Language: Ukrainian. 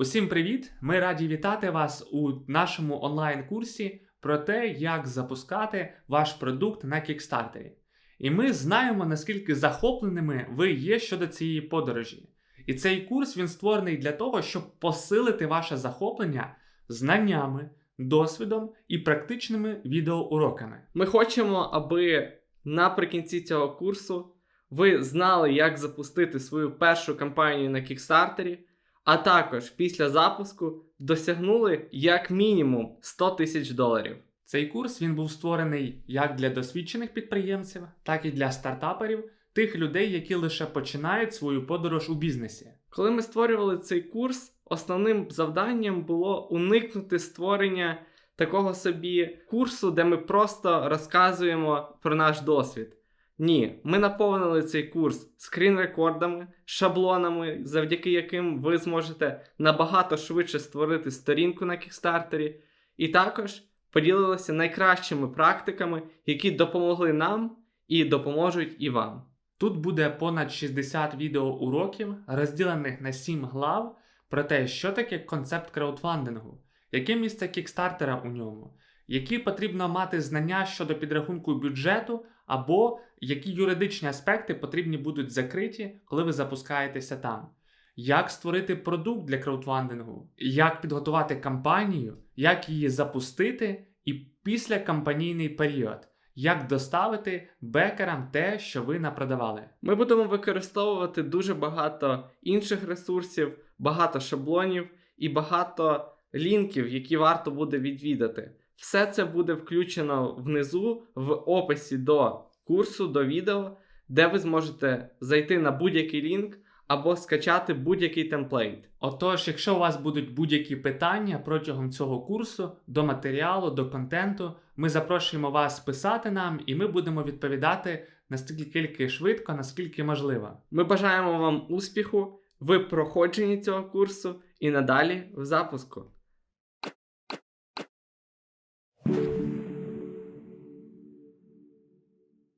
Усім привіт! Ми раді вітати вас у нашому онлайн-курсі про те, як запускати ваш продукт на Кікстартері. І ми знаємо, наскільки захопленими ви є щодо цієї подорожі. І цей курс він створений для того, щоб посилити ваше захоплення знаннями, досвідом і практичними відеоуроками. Ми хочемо, аби наприкінці цього курсу ви знали, як запустити свою першу кампанію на Кікстартері, а також після запуску досягнули як мінімум 100 тисяч доларів. Цей курс він був створений як для досвідчених підприємців, так і для стартаперів, тих людей, які лише починають свою подорож у бізнесі. Коли ми створювали цей курс, основним завданням було уникнути створення такого собі курсу, де ми просто розказуємо про наш досвід. Ні, ми наповнили цей курс скрін-рекордами, шаблонами, завдяки яким ви зможете набагато швидше створити сторінку на Кікстартері, і також поділилися найкращими практиками, які допомогли нам і допоможуть і вам. Тут буде понад 60 відеоуроків, розділених на 7 глав про те, що таке концепт краудфандингу, яке місце кікстартера у ньому, які потрібно мати знання щодо підрахунку бюджету, або які юридичні аспекти потрібні будуть закриті, коли ви запускаєтеся там. Як створити продукт для краудфандингу, як підготувати кампанію, як її запустити, і після кампанійний період, як доставити бекерам те, що ви напродавали. Ми будемо використовувати дуже багато інших ресурсів, багато шаблонів і багато лінків, які варто буде відвідати. Все це буде включено внизу в описі до курсу, до відео, де ви зможете зайти на будь-який лінк або скачати будь-який темплейт. Отож, якщо у вас будуть будь-які питання протягом цього курсу до матеріалу, до контенту, ми запрошуємо вас писати нам, і ми будемо відповідати настільки швидко, наскільки можливо. Ми бажаємо вам успіху в проходженні цього курсу і надалі в запуску.